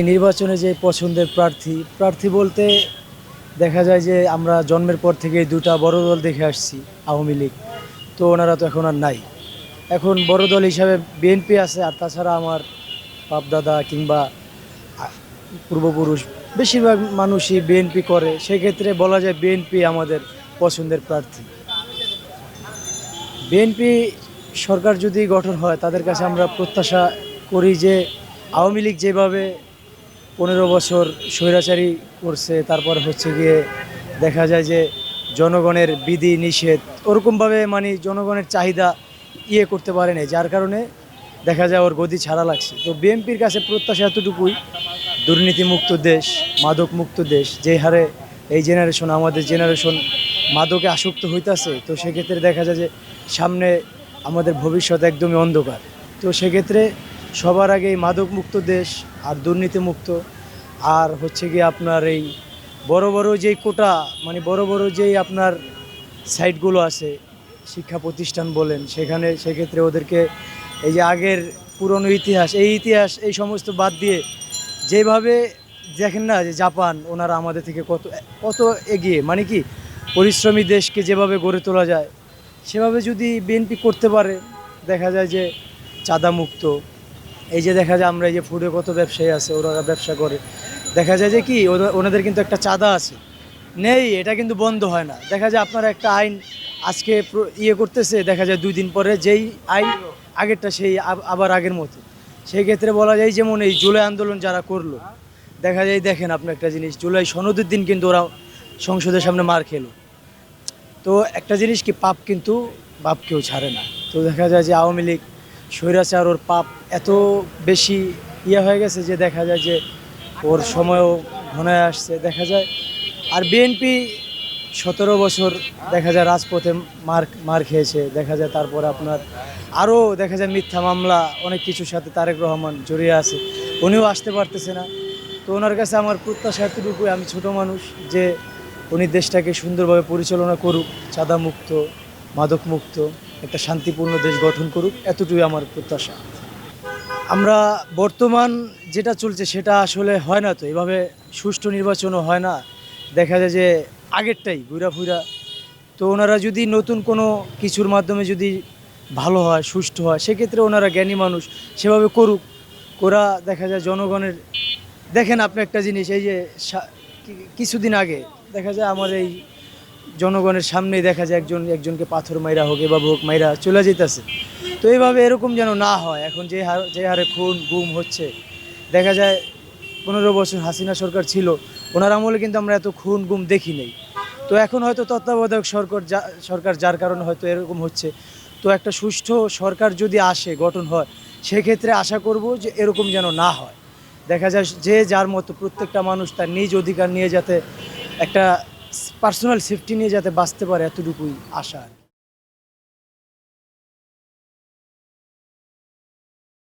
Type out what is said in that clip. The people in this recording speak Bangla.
এই নির্বাচনে যে পছন্দের প্রার্থী প্রার্থী বলতে দেখা যায় যে আমরা জন্মের পর থেকে দুটা বড় দল দেখে আসছি, আওয়ামী লীগ। তো ওনারা তো এখন আর নাই। এখন বড় দল হিসাবে বিএনপি আছে আর তাছাড়া আমার বাপদাদা কিংবা পূর্বপুরুষ বেশিরভাগ মানুষই বিএনপি করে। সেক্ষেত্রে বলা যায় বিএনপি আমাদের পছন্দের প্রার্থী। বিএনপি সরকার যদি গঠন হয়, তাদের কাছে আমরা প্রত্যাশা করি যে আওয়ামী লীগ যেভাবে পনেরো বছর স্বৈরাচারী করছে, তারপর হচ্ছে গিয়ে দেখা যায় যে জনগণের বিধি নিষেধ, ওরকমভাবে মানে জনগণের চাহিদা ইয়ে করতে পারে না যার কারণে দেখা যায় ওর গদি ছাড়া লাগছে। তো বিএনপির কাছে প্রত্যাশা এতটুকুই, দুর্নীতিমুক্ত দেশ মাদক মুক্ত দেশ, যে হারে এই জেনারেশন আমাদের জেনারেশন মাদকে আসক্ত হইতাছে, তো সেক্ষেত্রে দেখা যায় যে সামনে আমাদের ভবিষ্যৎ একদমই অন্ধকার। তো সেক্ষেত্রে সবার আগে এই মাদক মুক্ত দেশ আর দুর্নীতি মুক্ত আর হচ্ছে গিয়ে আপনার এই বড় বড় যেই কোটা মানে বড় বড় যেই আপনার সাইটগুলো আছে, শিক্ষা প্রতিষ্ঠান বলেন, সেখানে সেক্ষেত্রে ওদেরকে এই যে আগের পুরনো ইতিহাস, এই ইতিহাস, এই সমস্ত বাদ দিয়ে যেভাবে দেখেন না যে জাপান, ওনারা আমাদের থেকে কত কত এগিয়ে মানে কি পরিশ্রমী দেশকে যেভাবে গড়ে তোলা যায়, সেভাবে যদি বিএনপি করতে পারে, দেখা যায় যে চাঁদা মুক্ত এই যে দেখা যায় আমরা এই যে ফুডে কত ব্যবসায়ী আছে, ওরা ব্যবসা করে। দেখা যায় যে কি ওনাদের কিন্তু একটা চাঁদা আছে। নেই, এটা কিন্তু বন্ধ হয় না। দেখা যায় আপনার একটা আইন আজকে ইয়ে করতেছে, দেখা যায় দুই দিন পরে যেই আইন, আগেরটা সেই আবার আগের মতো। সেই ক্ষেত্রে বলা যায় যেমন এই জুলাই আন্দোলন যারা করল, দেখা যায় দেখেন আপনি একটা জিনিস, জুলাই সনদের দিন কিন্তু ওরা সংসদের সামনে মার খেলো। তো একটা জিনিস কি, পাপ কিন্তু বাপ কেউ ছাড়ে না। তো দেখা যায় যে আওয়ামী লীগ স্বৈরাচার, ওর পাপ এত বেশি ইয়ে হয়ে গেছে যে দেখা যায় যে ওর সময়ও ঘনায় আসছে, দেখা যায়। আর বিএনপি সতেরো বছর দেখা যায় রাজপথে মার মার খেয়েছে, দেখা যায় তারপর আপনার আরও দেখা যায় মিথ্যা মামলা, অনেক কিছুর সাথে তারেক রহমান জড়িয়ে আছে, উনিও আসতে পারতেছে না। তো ওনার কাছে আমার প্রত্যাশা এতটুকুই, আমি ছোট মানুষ যে উনি দেশটাকে সুন্দরভাবে পরিচালনা করুক চাঁদা মুক্ত মাদক মুক্ত একটা শান্তিপূর্ণ দেশ গঠন করুক, এতটুকুই আমার প্রত্যাশা। আমরা বর্তমান যেটা চলছে সেটা আসলে হয় না তো, এভাবে সুষ্ঠু নির্বাচনও হয় না। দেখা যায় যে আগেরটাই ঘুরা ফুরা। তো ওনারা যদি নতুন কোনো কিছুর মাধ্যমে যদি ভালো হয়, সুষ্ঠু হয়, সেক্ষেত্রে ওনারা জ্ঞানী মানুষ, সেভাবে করুক। ওরা দেখা যায় জনগণের, দেখেন আপনি একটা জিনিস, এই যে কিছুদিন আগে দেখা যায় আমার এই জনগণের সামনেই দেখা যায় একজন, একজনকে পাথর মাইরা হোক এবার হোক মাইরা চলে যেতেছে তো এইভাবে এরকম যেন না হয়, এখন যে হার, যে হারে খুন, গুম হচ্ছে, দেখা যায় পনেরো বছর হাসিনা সরকার ছিল, ওনার আমলে কিন্তু আমরা এত খুন, গুম দেখি নেই। তো এখন হয়তো তত্ত্বাবধায়ক সরকার যা- সরকার যার কারণে হয়তো এরকম হচ্ছে। তো একটা সুষ্ঠু সরকার যদি আসে, গঠন হয়, সেক্ষেত্রে আশা করব যে এরকম যেন না হয়। দেখা যায় যে যার মতো প্রত্যেকটা মানুষ তার নিজ অধিকার নিয়ে যাতে একটা পার্সোনাল সেফটি নিয়ে যাতে বাঁচতে পারে এতটুকুই আশা।